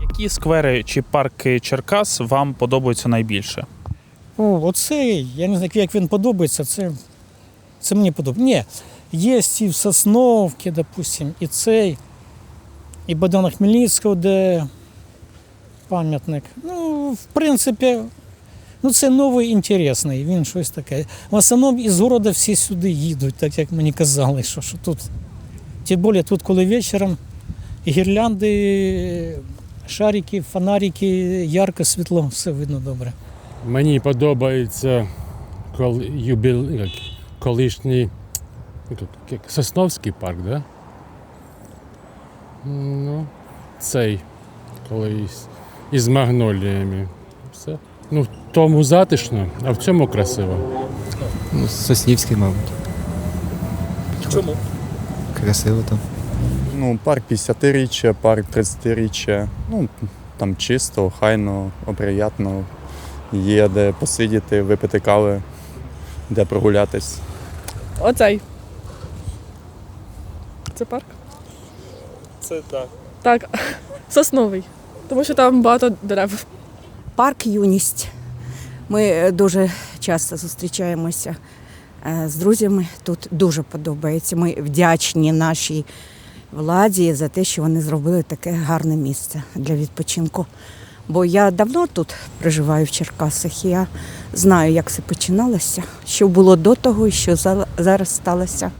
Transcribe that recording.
Які сквери чи парки Черкас вам подобаються найбільше? О, оцей, я не знаю, як він подобається, це, це мені подобається. Ні, є і в Сосновці, допустим, і цей, і Богдана Хмельницького, де пам'ятник. Ну, в принципі, ну це новий інтересний, він щось таке. В основному із города всі сюди їдуть, так як мені казали, що, що тут. Тим більше тут, коли вечором гірлянди, шарики, фонарики, ярко, світло, все видно добре. Мені подобається кол... юбіл... колишній як, Сосновський парк, да? Ну, цей колись із магноліями. Все. Ну, в тому затишно, а в цьому красиво. Ну, Соснівський, мабуть. Чому? Красиво там. Ну, парк 50-річчя, парк 30-річчя. Ну, там чисто, хайно, оприятно. Є де посидіти, випити кави, де прогулятись. Оцей. Це парк? Це так. Так, сосновий. Тому що там багато дерев. Парк Юність. Ми е, дуже часто зустрічаємося е, з друзями. Тут дуже подобається. Ми вдячні нашій владі за те, що вони зробили таке гарне місце для відпочинку. Бо я давно тут проживаю в Черкасах, і я знаю, як все починалося, що було до того і що зараз сталося.